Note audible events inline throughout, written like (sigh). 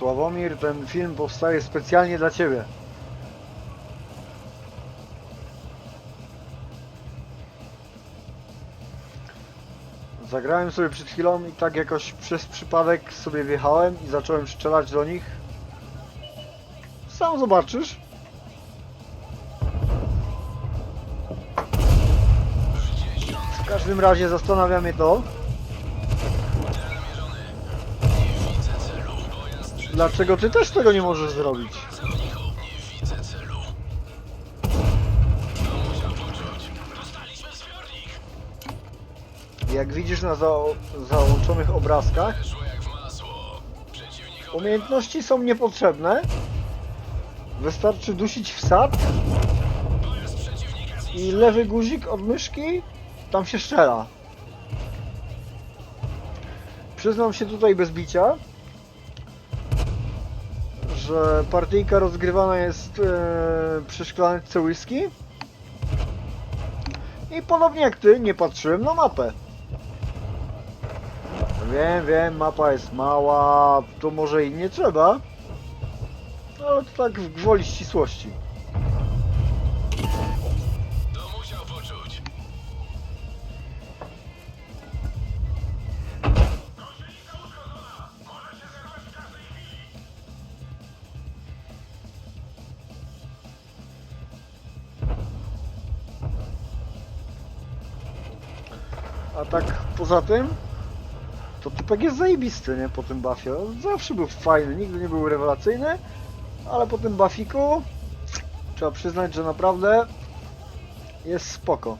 Sławomir, ten film powstaje specjalnie dla Ciebie. Zagrałem sobie przed chwilą i tak jakoś przez przypadek sobie wjechałem i zacząłem strzelać do nich. Sam zobaczysz. W każdym razie zastanawia mnie to, dlaczego ty też tego nie możesz zrobić. Jak widzisz na za załączonych obrazkach, umiejętności są niepotrzebne. Wystarczy dusić wsad i lewy guzik od myszki, tam się strzela. Przyznam się tutaj bez bicia, że partyjka rozgrywana jest e, przy szklaneczce whisky i podobnie jak ty, nie patrzyłem na mapę. Wiem, wiem, mapa jest mała, to może i nie trzeba, ale to tak w gwoli ścisłości. A tak poza tym, to typek jest zajebisty, nie? Po tym buffie. On Zawsze był fajny, nigdy nie był rewelacyjny, ale po tym buffiku trzeba przyznać, że naprawdę jest spoko.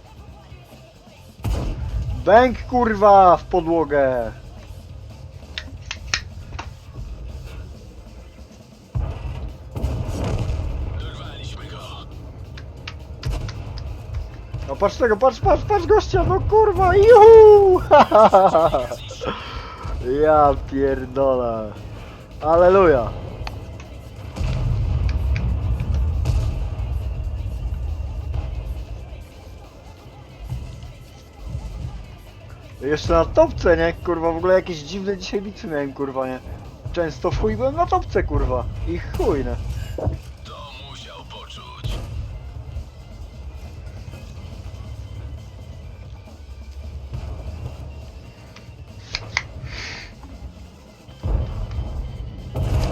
Bęk kurwa w podłogę! No patrz tego, patrz, patrz, patrz gościa, no kurwa, juhu! (laughs) Ja pierdolę. Aleluja. Jeszcze na topce, nie? Kurwa, w ogóle jakieś dziwne dzisiaj bitwy miałem, kurwa, nie? Często w chuj byłem na topce, kurwa. I chuj?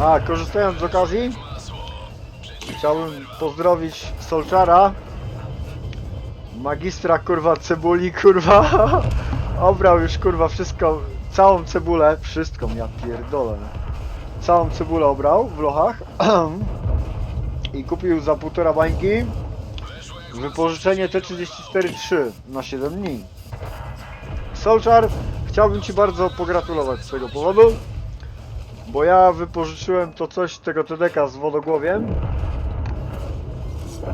A, korzystając z okazji. Chciałbym pozdrowić Solczara. Magistra kurwa cebuli kurwa. (laughs) Obrał już kurwa wszystko, całą cebulę, wszystko ja pierdolę. Całą cebulę obrał w lochach. (clears throat) I kupił za półtora bańki wypożyczenie T34-3 na 7 dni. Solczar, chciałbym Ci bardzo pogratulować z tego powodu. Bo ja wypożyczyłem to coś tego TDK z wodogłowiem.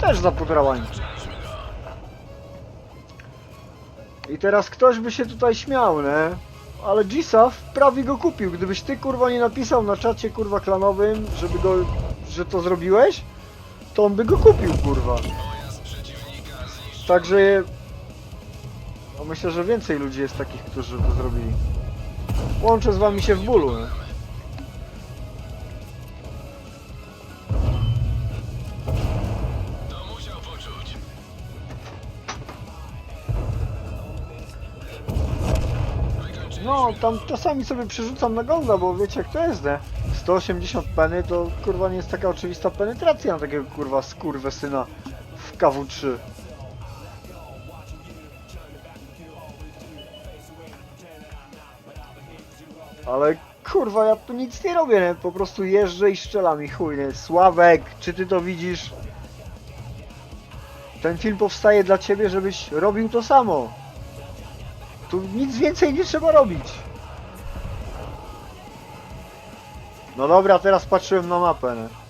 Też za bańki. I teraz ktoś by się tutaj śmiał, nie? Ale Gisaf prawie go kupił. Gdybyś ty kurwa nie napisał na czacie kurwa klanowym, żeby go, że to zrobiłeś, to on by go kupił kurwa. Także no myślę, że więcej ludzi jest takich, którzy to zrobili. Łączę z wami się w bólu. Nie? No, tam czasami sobie przerzucam na golda, bo wiecie jak to jest, nie? 180 peny to kurwa nie jest taka oczywista penetracja na takiego kurwa skurwysyna w KW3. Ale kurwa ja tu nic nie robię, nie? Po prostu jeżdżę i strzelam i chuj, nie? Sławek, czy ty to widzisz? Ten film powstaje dla ciebie, żebyś robił to samo. Tu nic więcej nie trzeba robić. No dobra, teraz patrzyłem na mapę. Nie?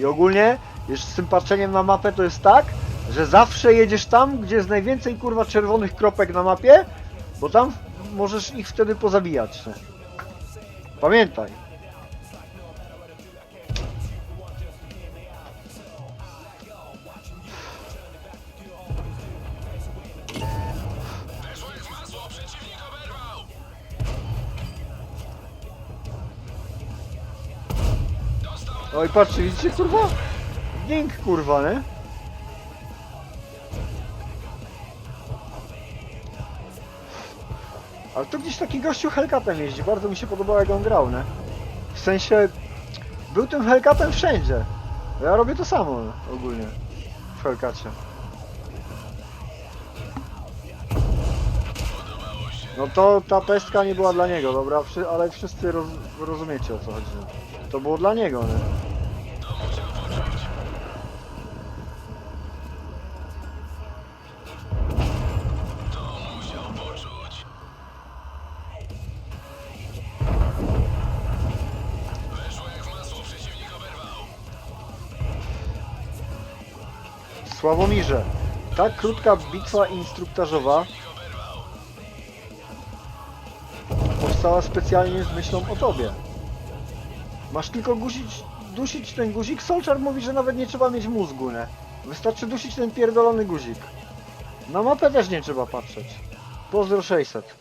I ogólnie, jeszcze z tym patrzeniem na mapę to jest tak, że zawsze jedziesz tam, gdzie jest najwięcej kurwa czerwonych kropek na mapie, bo tam możesz ich wtedy pozabijać. Nie? Pamiętaj. Oj, patrzcie, widzicie, kurwa? Ding, kurwa, nie? Ale tu gdzieś taki gościu Hellcatem jeździ, bardzo mi się podobało jak on grał, nie? W sensie, był tym Hellcatem wszędzie. Ja robię to samo ogólnie w Hellcacie. No to ta pestka nie była dla niego, dobra, ale wszyscy roz, rozumiecie o co chodzi. To było dla niego, nie? Sławomirze, tak krótka bitwa instruktażowa powstała specjalnie z myślą o tobie. Masz tylko guzić, dusić ten guzik. Solczar mówi, że nawet nie trzeba mieć mózgu, nie? Wystarczy dusić ten pierdolony guzik. Na mapę też nie trzeba patrzeć. Pozdro 600.